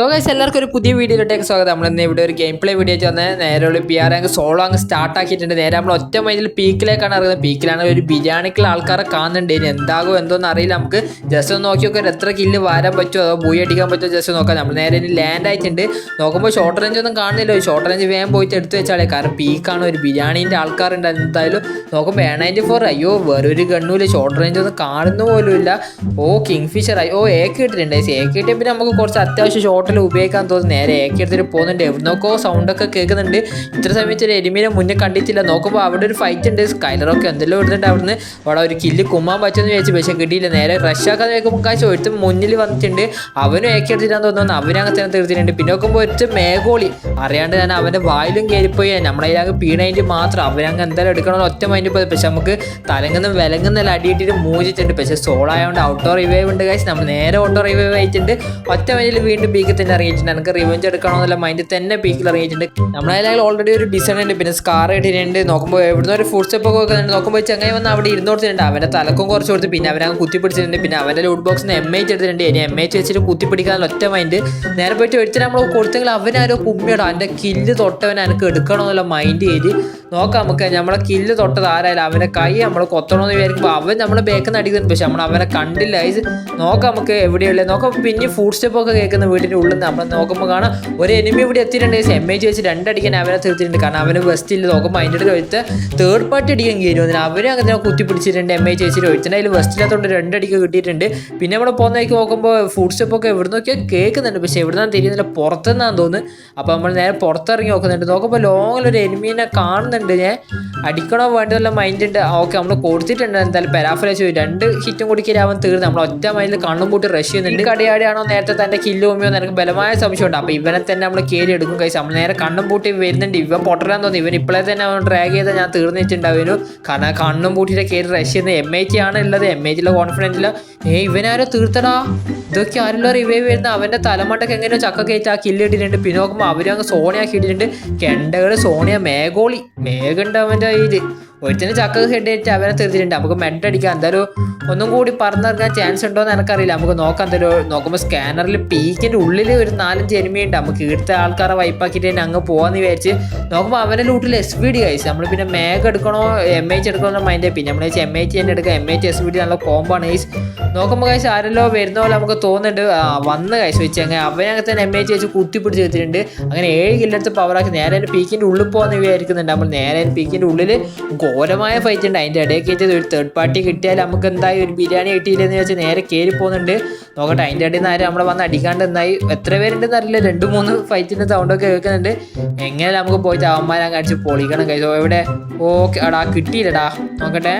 So guys എല്ലാവർക്കും ഒരു പുതിയ വീഡിയോയിലോട്ടേക്ക് സ്വാഗതം. നമ്മൾ ഇന്ന് ഇവിടെ ഒരു ഗെയിം പ്ലേ വീഡിയോ വന്ന് നേരെ ഒരു പി ആർ അങ്ങ് സോളോ അങ്ങ് സ്റ്റാർട്ട് ആക്കിയിട്ടുണ്ട്. നേരെ നമ്മൾ ഒറ്റ മൈൻഡിൽ പീക്കിലേക്കാണ് ഇറങ്ങുന്നത്. പീക്കിലാണ് ഒരു ബിരിയാണിക്കുള്ള ആൾക്കാരെ കാണുന്നുണ്ട്. ഇനി എന്താകും എന്തോന്ന് അറിയില്ല. നമുക്ക് ജസ്റ്റ് ഒന്ന് നോക്കി നോക്കാം. എത്ര കില്ല് വരാൻ പറ്റുമോ? അതോ ബൂയി അടിക്കാൻ പറ്റുമോ? ജസ്റ്റ് നോക്കാം. നമ്മൾ നേരെ ഇനി ലാൻഡ് ആയിട്ടുണ്ട്. നോക്കുമ്പോൾ ഷോർട്ട് റേഞ്ച് ഒന്നും കാണുന്നില്ല. ഷോർട്ട് റേഞ്ച് വേഗം പോയിട്ട് എടുത്തു വെച്ചാലേ കാരണം പീക്കാണ് ഒരു ബിരിയാണീന്റെ ആൾക്കാരുണ്ട് എന്തായാലും. നോക്കുമ്പോൾ എ നയന്റി ഫോർ അയ്യോ വേറൊരു ഗണ്ണുമില്ല ഷോർട്ട് റേഞ്ച് ഒന്നും കാണുന്ന പോലും ഇല്ല ഓ കിങ് ഫിഷർ ഓ എ കിട്ടിയിട്ടുണ്ട്. എ കിട്ടിയ പിന്നെ നമുക്ക് കുറച്ച് അത്യാവശ്യം ഷോട്ടിൽ ഉപയോഗിക്കാൻ തോന്നുന്നു. നേരെ ഏക്ക് എടുത്തിട്ട് പോകുന്നുണ്ട്. എവിടുന്നൊക്കെ സൗണ്ടൊക്കെ കേൾക്കുന്നുണ്ട്. ഇത്ര സമയത്ത് ഒരു എരുമീനെ മുന്നേ കണ്ടിട്ടില്ല. നോക്കുമ്പോൾ അവിടെ ഒരു ഫൈറ്റ് ഉണ്ട്. സ്കൈലറൊക്കെ എന്തെല്ലാം ഇടുന്നുണ്ട് അവിടുന്ന്. അവിടെ ഒരു കില്ല് കുമ്മാൻ പറ്റുമെന്ന് വിചാരിച്ചു പക്ഷേ കിട്ടിയില്ല. നേരെ റഷ്യാക്കാതെ നോക്കുമ്പോൾ കാശ് ഒരുത്തും മുന്നിൽ വന്നിട്ടുണ്ട്. അവനും ഏക്കെടുത്തിട്ടാന്ന് തോന്നുന്നു. അവനങ്ങനെ തന്നെ തീർത്തിട്ടുണ്ട്. പിന്നെ നോക്കുമ്പോൾ ഒറ്റ മേഘോളി. അറിയാണ്ട് തന്നെ അവന്റെ വായിലും കയറിപ്പോയി. നമ്മളതിലങ്ങ് പീണതിന്റെ മാത്രം. അവനങ്ങ് എന്തായാലും എടുക്കണമെന്ന് ഒറ്റ മൈൻഡ് പോയത് പക്ഷെ നമുക്ക് തലങ്ങുന്ന വിലങ്ങുന്ന അടിയിട്ടിട്ട് മൂജിട്ടുണ്ട് പക്ഷേ സോളായതുകൊണ്ട് ഔട്ട്ഡോർ റിവൈവ് ഉണ്ട് കാശ് നമ്മൾ നേരെ ഔട്ട്ഡോർ റിവൈവ് ആയിട്ടുണ്ട്. ഒറ്റ മൈൻഡിൽ വീണ്ടും പീക്കിൽ തന്നെ ഇറങ്ങിയിട്ടുണ്ട് എനിക്ക് റിവഞ്ച് എടുക്കണമെന്നുള്ള മൈൻഡ് തന്നെ പീക്കിൽ ഇറങ്ങിയിട്ടുണ്ട് നമ്മളതിൽ ഓൾറെഡി ഒരു ഡിസൈൻ ഉണ്ട്. പിന്നെ സ്കാർ ഇട്ടിട്ടുണ്ട്. നോക്കുമ്പോൾ എവിടുന്ന് ഒരു ഫുഡ് സ്റ്റെപ്പ് ഒക്കെ നോക്കുമ്പോൾ ചങ്ങായി വന്ന് അവിടെ ഇരുന്ന് കൊടുത്തിട്ടുണ്ട്. അവന്റെ തലക്കും കുറച്ച് കൊടുത്ത്. പിന്നെ അവനങ്ങ് കുത്തിപ്പിടിച്ചിട്ടുണ്ട്. പിന്നെ അവന്റെ ലൂട്ട് ബോക്സിന് എം എച്ച് എടുത്തിട്ടുണ്ട്. ഇനി എം എച്ച് വെച്ചിട്ട് കുത്തിപ്പിടിക്കാനുള്ള ഒറ്റ മൈൻഡ് നേരെ പോയിട്ട് ഒരിച്ചിട്ട് നമ്മൾ കൊടുത്തെങ്കിൽ അവനാരോ കുമ്മിയിടും. അവന്റെ കില്ല് തൊട്ടവൻ എനിക്ക് എടുക്കണമെന്നുള്ള മൈൻഡ് ചെയ്ത് നോക്കാം നമുക്ക്. നമ്മളെ കില്ല് തൊട്ടത് ആരായാലും അവന്റെ കൈ നമ്മൾ കൊത്തണമെന്ന് വിചാരിക്കുമ്പോൾ അവൻ നമ്മളെ ബേക്കുന്ന അടിക്കുന്നുണ്ട്. പക്ഷെ നമ്മൾ അവനെ കണ്ടില്ല നോക്കാം നമുക്ക് എവിടെയുള്ള നോക്കാം. പിന്നെ ഫുഡ് സ്റ്റെപ്പ് ഒക്കെ കേൾക്കുന്ന വീടിന്റെ നിന്ന് നമ്മൾ നോക്കുമ്പോൾ കാണാം ഒരു എനിമി ഇവിടെ എത്തിയിട്ടുണ്ട്. എം എച്ച് വെച്ച് രണ്ടടിക്കാൻ അവനെ തീർത്തിട്ടുണ്ട്. കാരണം അവന് വെസ്റ്റിൽ നോക്കുമ്പോൾ അതിന്റെ ഇടയിൽ ഒരുത്ത തേർഡ് പാർട്ടി അടിക്കാൻ കയറി വന്നിട്ട് അവരെ അങ്ങനെ കുത്തി പിടിച്ചിട്ടുണ്ട് എം എച്ച് വെച്ചിട്ട് ഒരുത്തന്റെ അതിൽ ബെസ്റ്റ് രണ്ടടിക്ക് കിട്ടിയിട്ടുണ്ട്. പിന്നെ നമ്മൾ പോകുന്നേക്ക് നോക്കുമ്പോൾ ഫുഡ് സ്റ്റെപ്പൊക്കെ എവിടെ നിന്നൊക്കെയോ കേൾക്കുന്നുണ്ട്. പക്ഷേ എവിടെ നിന്നാണ് തിരിയുന്നില്ല. പുറത്തുനിന്നാന്ന് തോന്നുന്നു. അപ്പോൾ നമ്മൾ നേരെ പുറത്തിറങ്ങി നോക്കുന്നുണ്ട്. നോക്കുമ്പോൾ ലോങ്ങിൽ ഒരു എനിമീനെ കാണുന്നുണ്ട്. ഞാൻ അടിക്കണോ വേണ്ടതല്ല മൈൻഡ് ഉണ്ട്. ഓക്കെ നമ്മൾ കൊടുത്തിട്ടുണ്ട്. എന്തായാലും പെരാഫലേച്ച് രണ്ട് ഹിറ്റും കൂടി അവൻ തീർന്നു. നമ്മൾ ഒറ്റ മൈൻഡിൽ കണ്ണും പൂട്ടി റഷ് ചെയ്യുന്നുണ്ട്. കടിയാടിയാണോ നേരത്തെ തന്റെ കില്ല് ഓമിയോ എനിക്ക് ബലമായ സംശയമുണ്ട്. അപ്പോൾ ഇവനെ തന്നെ നമ്മൾ കയറി എടുക്കും കഴിച്ച് നമ്മൾ നേരെ കണ്ണും പൂട്ടി വരുന്നുണ്ട്. ഇവൻ പൊട്ടരാൻ തോന്നി ഇവൻ ഇപ്പോഴേ തന്നെ അവൻ ഡ്രാഗ് ചെയ്താൽ ഞാൻ തീർന്നിട്ടുണ്ടാവുന്നു. കാരണം കണ്ണും പൂട്ടിയിട്ട് കയറി റഷ് ചെയ്യുന്നത് എം ഐ ടി ആണ് ഉള്ളത്. എം ഐ ടിയിലെ കോൺഫിഡന്റില്ല ഏ ഇവനാരോ തീർത്തടാ? ഇതൊക്കെ ആരെല്ലാം റിവൈവ് വരുന്ന അവന്റെ തലമണ്ടൊക്കെ എങ്ങനെയോ ചക്ക കയറ്റി ആ കില്ല് ഇട്ടിട്ടുണ്ട്. പിന്നെ നോക്കുമ്പോൾ അങ്ങ് സോണിയാക്കി ഇട്ടിട്ടുണ്ട്. കെണ്ടകൾ സോണിയ മേഘോളി. മേഘുണ്ട് അവന്റെ കയ്യിൽ ഒരുത്തിന് ചക്ക ഹെഡ് ആയിട്ട് അവനെ തീർത്തിട്ടുണ്ട്. നമുക്ക് മെഡ് അടിക്കാം. എന്തായാലും ഒന്നും കൂടി പറഞ്ഞിറങ്ങാൻ ചാൻസ് ഉണ്ടോ എന്ന് എനിക്കറിയില്ല. നമുക്ക് നോക്കാം. എന്തായാലും നോക്കുമ്പോൾ സ്കാനറിൽ പീക്കിന്റെ ഉള്ളിൽ ഒരു നാലഞ്ച് എനിമയുണ്ട് നമുക്ക് ഇവിടുത്തെ ആൾക്കാരെ വൈപ്പാക്കിയിട്ട് തന്നെ അങ്ങ് പോകാമെന്ന് വിചാരിച്ച് നോക്കുമ്പോൾ അവന്റെ ലൂട്ടിൽ എസ് വി ഡി കഴിച്ചു നമ്മൾ പിന്നെ മേഘ എടുക്കണോ എം എച്ച് എടുക്കണോ മൈൻഡ് പിന്നെ നമ്മൾ എം എച്ച് തന്നെ എടുക്കാം. M H S V D നല്ല കോംബോ ആണ് ഗൈസ് നോക്കുമ്പോൾ കഴിച്ച് ആരെല്ലോ വരുന്ന പോലെ നമുക്ക് തോന്നുന്നുണ്ട്. വന്ന് കഴിച്ച് വെച്ച് അങ്ങനെ അവനങ്ങനെ തന്നെ എം എച്ച് വെച്ച് കുത്തിപ്പിടിച്ച് വെച്ചിട്ടുണ്ട് അങ്ങനെ ഏഴ് കില്ലെടുത്ത് പവറാക്കി നേരെ പീക്കിന്റെ ഉള്ളിൽ പോകാമെന്ന് വിചാരിക്കുന്നുണ്ട്. നമ്മൾ നേരെ പീക്കിന്റെ ഉള്ളിൽ ഘോരമായ ഫൈറ്റ് ഉണ്ട്. അതിന്റെ ഇടയ്ക്ക് കയറ്റിയത് ഒരു തേർഡ് പാർട്ടി കിട്ടിയാൽ നമുക്ക് എന്തായി? ഒരു ബിരിയാണി കിട്ടിയില്ലെന്ന് വെച്ചാൽ നേരെ കയറി പോകുന്നുണ്ട്. നോക്കട്ടെ അതിന്റെ ഇടയിൽ നിന്ന് ആരും നമ്മളെ വന്ന് അടിക്കാണ്ട് എന്തായി? എത്ര പേരുണ്ടെന്ന് അറിയില്ല. രണ്ട് മൂന്ന് ഫൈറ്റിന്റെ സൗണ്ടൊക്കെ കേൾക്കുന്നുണ്ട്. എങ്ങനെ നമുക്ക് പോയിട്ട് അവന്മാരെ കാണിച്ച് പൊളിക്കണം കഴിച്ചോ എവിടെ? ഓക്കെ. അടാ കിട്ടിയില്ലടാ. നോക്കട്ടെ.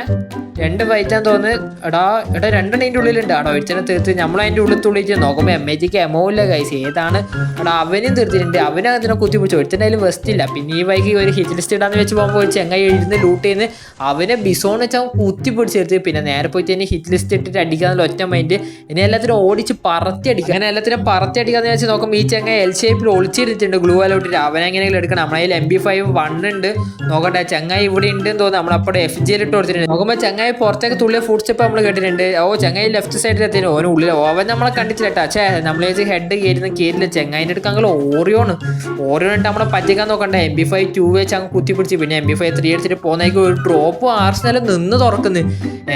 രണ്ട് ഫൈറ്റാന്ന് തോന്നുന്നു എടാ എടാ രണ്ടെണ്ണം അതിന്റെ ഉള്ളിലുണ്ട്. ആടോ ഒരുത്തനെ തീർത്ത് നമ്മൾ അതിന്റെ ഉള്ളിൽ തുള്ളിച്ച് നോക്കുമ്പോൾ എം എ ജിക്ക് എമോ ഇല്ല കൈസ് ഏതാണ്? എടാ അവനും തീർത്തിട്ടുണ്ട്. അവനും അതിനെ കുത്തിപ്പിടിച്ചു. ഒരുത്തന്റെ അതിൽ വെസ്റ്റില്ല പിന്നെ ഈ വൈകി ഒരു ഹിറ്റ് ലിസ്റ്റ് ഇടാന്ന് വെച്ച് പോകുമ്പോൾ ഒരു ചെങ്ങായി എഴുതുന്ന ലൂട്ട് ചെയ്യുന്ന. അവനെ ബിസോൺ വെച്ച് അവൻ കുത്തിപ്പിടിച്ച് എടുത്ത് പിന്നെ നേരെ പോയിട്ട് തന്നെ ഹിറ്റ് ലിസ്റ്റ് ഇട്ടിട്ട് അടിക്കാന്നുള്ള ഒറ്റ മൈൻഡ് ഇനി എല്ലാത്തിനും ഓടിച്ച് പറത്തി അടിക്കുക. അങ്ങനെ എല്ലാത്തിനും പറത്തി അടിക്കാന്ന് വെച്ച് നോക്കുമ്പോൾ ഈ ചെങ്ങ എൽ ഷേപ്പിൽ ഒളിച്ചിരുത്തിട്ടുണ്ട് ഗ്ലൂ അലോട്ടിട്ട് അവനെ എങ്ങനെയെങ്കിലും എടുക്കണം. നമ്മളതിൽ എം ബി ഫൈവ് വൺ ഉണ്ട്. നോക്കട്ടെ ചെങ്ങായി ഇവിടെ ഉണ്ടെന്ന് തോന്നുന്നു. നമ്മളപ്പോൾ എഫ് ജിയിൽ ഇട്ട് കൊടുത്തിട്ടുണ്ട്. നോക്കുമ്പോൾ ചങ്ങായി പുറത്തേക്ക് തുള്ളിയ ഫുഡ് സ്റ്റെപ്പ് നമ്മൾ കേട്ടിട്ടുണ്ട്. ഓ ചങ്ങായി ലെഫ്റ്റ് സൈഡിൽ എത്തിന് ഓന് ഉള്ളിൽ ഓവൻ നമ്മളെ കണ്ടിട്ടില്ല കേട്ടോ. ചേ നമ്മൾ ഹെഡ് കയറുന്ന കയറില്ല. ചങ്ങായിന്റെ അടുക്ക് അങ്ങനെ ഓറിയോണ്. ഓറിയോൺ ഇട്ട് നമ്മളെ പറ്റിക്കാൻ നോക്കണ്ട. എം ബി ഫൈവ് ടു വെച്ച് അങ്ങ് കുത്തിപ്പിടിച്ച് പിന്നെ എം ബി ഫൈവ് ത്രീ എടുത്തിട്ട് പോകുന്നേക്ക് ഒരു ഡ്രോപ്പ് ആർസനൽ നിന്ന് തുറക്കുന്നു.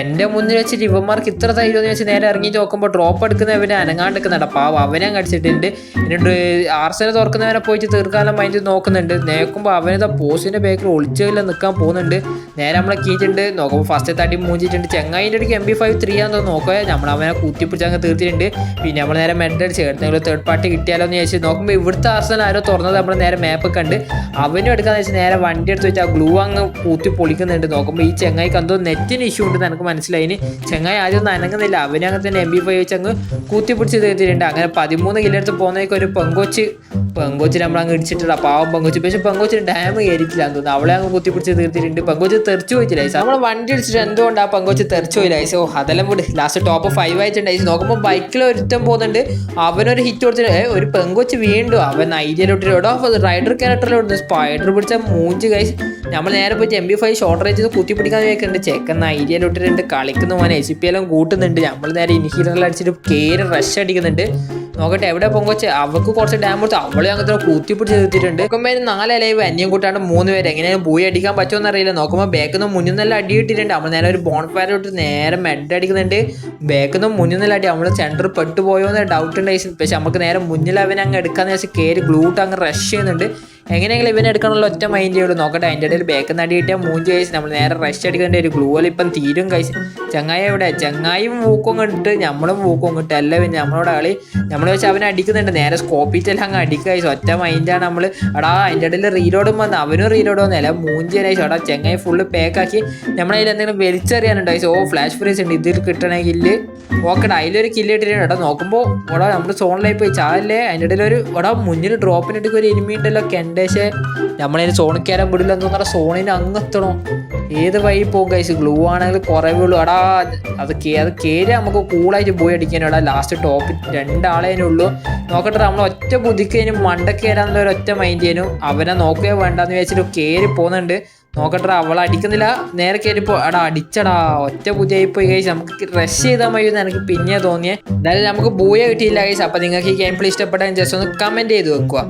എന്റെ മുന്നിൽ വെച്ചിട്ട് ഇവന്മാർക്ക് ഇത്ര ധൈര്യം എന്ന് വെച്ച് നേരെ ഇറങ്ങി നോക്കുമ്പോൾ ഡ്രോപ്പ് എടുക്കുന്നവനെ അനങ്ങാണ്ട് നിൽക്കുന്നുണ്ട് പാവം അവനെ കടിച്ചിട്ടുണ്ട് എന്നിട്ട് ആർസനൽ തുറക്കുന്നവനെ പോയിട്ട് തീർക്കാലം മൈൻഡ് നോക്കുന്നുണ്ട്. നോക്കുമ്പോൾ അവനിതാ പോസ്റ്റിന്റെ ബാക്കിൽ ഒളിച്ചില്ല നിൽക്കാൻ പോകുന്നുണ്ട്. നേരെ നമ്മളെ കീച്ചിട്ടുണ്ട് നോക്കുമ്പോൾ ഫസ്റ്റ് മൂഞ്ചിട്ടുണ്ട് ചെങ്ങായിന്റെ ഇടയ്ക്ക് എം ബി ഫൈവ് ത്രീ ആണെന്ന് നോക്കുക നമ്മൾ അവനെ കുത്തിപ്പിടിച്ച് അങ്ങ് തീർത്തിട്ടുണ്ട്. പിന്നെ നമ്മൾ നേരെ മെഡ് എടുത്തെങ്കിലും തേർഡ് പാർട്ടി കിട്ടിയാലോ എന്ന് ചോദിച്ചു നോക്കുമ്പോൾ ഇവിടുത്തെ ആർസനൽ ആരോ തുറന്നത് നമ്മൾ നേരെ മാപ്പ് കണ്ട് അവനും എടുക്കാന്ന് വെച്ചാൽ നേരെ വണ്ടി എടുത്ത് വെച്ച് ആ ഗ്ലൂ അങ്ങ് കൂത്തി പൊളിക്കുന്നുണ്ട്. നോക്കുമ്പോൾ ഈ ചെങ്ങായിക്ക് എന്തോ നെറ്റിന് ഇഷ്യൂ ഉണ്ടെന്ന് എനിക്ക് മനസ്സിലായിന് ചെങ്ങായി ആദ്യം ഒന്നും അനങ്ങുന്നില്ല. അവനെ അങ്ങനെ തന്നെ എം ബി ഫൈവ് വെച്ച് അങ്ങ് കൂത്തിപ്പിടിച്ച് തീർത്തിട്ടുണ്ട്. അങ്ങനെ പതിമൂന്ന് കില്ലെടുത്ത് പോകുന്നതൊക്കെ ഒരു പെങ്കൊച്ച് പെങ്കൊച്ച് നമ്മൾ അങ്ങ് ഇടിച്ചിട്ടില്ല. പാവം പെങ്കൊച്ച്. പക്ഷെ പെങ്കൊച്ചിന് ഡാം കയറിയിട്ടില്ല എന്ന് തോന്നുന്നു. അവളെ അങ്ങ് കുത്തിപ്പിടിച്ച് തീർത്തിട്ടുണ്ട്. പെങ്കൊച്ച് തെറിച്ചു പോയിട്ടില്ല. നമ്മൾ വണ്ടി ഇടിച്ചിട്ട് എന്തുകൊണ്ട് ആ പങ്കുവച്ച് തെറിച്ചു പോയില്ല ഐസ് ഓ അതെല്ലാം വിട്. ലാസ്റ്റ് ടോപ്പ് ഫൈവ് ആയിട്ടുണ്ട്. ഐസ് നോക്കുമ്പോൾ ബൈക്കിൽ ഒരുത്തം പോകുന്നുണ്ട്. അവനൊരു ഹിറ്റ് കൊടുത്തിട്ട് ഒരു പെങ്കൊച്ച് വീണ്ടും അവൻ ഐഡിയയിലോട്ട് എടോ റൈഡർ ക്യാരക്ടറിലോട്ട് സ്പൈഡർ പിടിച്ച മൂഞ്ച് കൈസ് നമ്മൾ നേരെ പോയിട്ട് M B five short range കുത്തി പിടിക്കാൻ ചെക്കൻ രണ്ട് കളിക്കുന്ന മോനെ. എസ് പി എല്ലാം കൂട്ടുന്നുണ്ട്. നമ്മൾ നേരെ ഇൻഹീലറിൽ അടിച്ചിട്ട് കയറി റഷ് അടിക്കുന്നുണ്ട്. നോക്കട്ടെ എവിടെ പൊങ്കോച്ച് അവക്ക് കുറച്ച് ഡാം കൊടുത്ത് അവളെ അങ്ങനത്തെ കൂത്തിപ്പിടിച്ച് എത്തിയിട്ടുണ്ട് നോക്കുമ്പോൾ നാലലൈവ് നാല് ലൈവ് അന്യം കൂട്ടാണ്ട് മൂന്ന് പേര്. എങ്ങനെയാണ് പോയി അടിക്കാൻ പറ്റുമെന്ന് അറിയില്ല. നോക്കുമ്പോൾ ബാക്കിൽ നിന്ന് മുന്നിൽ നിന്നെല്ലാം അടി കിട്ടിയിട്ടുണ്ട്. നമ്മൾ നേരെ ഒരു ബോൺ ഫയർ ഇട്ട് നേരെ മെഡ് അടിക്കുന്നുണ്ട്. ബാക്കിൽ നിന്ന് മുന്നിൽ നിന്നെല്ലാം അടി. നമ്മൾ സെന്റർ പെട്ടുപോയോ എന്ന് ഡൗട്ട് ഉണ്ടായി. പക്ഷെ നമുക്ക് നേരെ മുന്നിൽ അവനെ അങ്ങ് എടുക്കാന്ന് വെച്ചാൽ കയറി ഗ്ലൂട്ട് അങ്ങ് റഷ് ചെയ്യുന്നുണ്ട്. എങ്ങനെയെങ്കിലും ഇവനെ എടുക്കാനുള്ള ഒറ്റ മൈൻഡ് ചെയ്യുള്ളൂ നോക്കട്ടെ അതിന്റെ ഇടയിൽ ബാക്ക് നടിയിട്ട് മൂഞ്ച് കഴിച്ച് നമ്മൾ നേരെ റഷ് അടിക്കേണ്ട ഒരു ഗ്ലൂവൽ ഇപ്പം തീരും കഴിച്ച് ചങ്ങായി ഇവിടെ ചങ്ങായും മൂക്കും കണ്ടിട്ട് നമ്മളും മൂക്കും കിട്ടും അല്ല പിന്നെ നമ്മളോട് കളി നമ്മൾ വെച്ച് അവനെ അടിക്കുന്നുണ്ട്. നേരെ സ്കോപ്പിച്ചെല്ലാം അങ്ങ് അടിക്കുക കഴിച്ചു ഒറ്റ മൈൻഡാണ് നമ്മൾ എടാ അതിന്റെ ഇടയിൽ റീലോഡും വന്ന് അവനും റീലോഡ് വന്നില്ല കഴിച്ചു എടാ ചെങ്ങായി ഫുള്ള് പാക്കാക്കി നമ്മളതിൽ എന്തെങ്കിലും വലിച്ചെറിയാനുണ്ട് കഴിച്ചു ഓ ഫ്ലാഷ് ഫ്രീസ് ഉണ്ട്. ഇതിൽ കിട്ടണമെങ്കിൽ ഓക്കെടാ അതിലൊരു കില്ല് ഇട്ടിട്ടുണ്ട് എടാ നോക്കുമ്പോൾ എടാ നമ്മൾ സോണിലായി പോയി. ചാലല്ലേ അതിന്റെ ഇടയിൽ ഒരു എടാ മുന്നിൽ ഡ്രോപ്പിനിട്ട് ഒരു എനിമി ഉണ്ടല്ലോ കെണ്ടേശെ നമ്മളതിന് സോണിൽ കയറാൻ വിടില്ല എന്ന് പറഞ്ഞാൽ സോണിന് അങ്ങെത്തണോ ഏത് വഴി പോകും കഴിച്ച് ഗ്ലൂ ആണെങ്കിൽ കുറവേ ഉള്ളൂ. എടാ അത് അത് കയറി നമുക്ക് കൂളായിട്ട് പോയി അടിക്കാനും ലാസ്റ്റ് ടോപ്പ് രണ്ടാളേനേ ഉള്ളൂ. നോക്കട്ടെ നമ്മൾ ഒറ്റ ബുദ്ധിക്കതിനും മണ്ടക്ക് കയറാന്നുള്ള ഒരു ഒറ്റ മൈൻഡ് ചെയ്യാനും അവനെ നോക്കുകയോ വേണ്ടെന്ന് വിചാരിച്ചിട്ട് കയറി പോകുന്നുണ്ട്. നോക്കട്ടെ അവൾ അടിക്കുന്നില്ല. നേരെ കയറിപ്പോ എടാ അടിച്ചടാ. ഒറ്റ പുതിയായി പോയി കഴിച്ച് നമുക്ക് റഷ് ചെയ്താൽ മതി എന്ന് എനിക്ക് പിന്നെ തോന്നിയേ. എന്തായാലും നമുക്ക് ബൂയ കിട്ടിയില്ല കഴിച്ച് അപ്പം നിങ്ങൾക്ക് ഈ ഗെയിം പ്ലേ ഇഷ്ടപ്പെട്ടാൽ ജസ്റ്റ് ഒന്ന് കമന്റ് ചെയ്ത് വെക്കുക.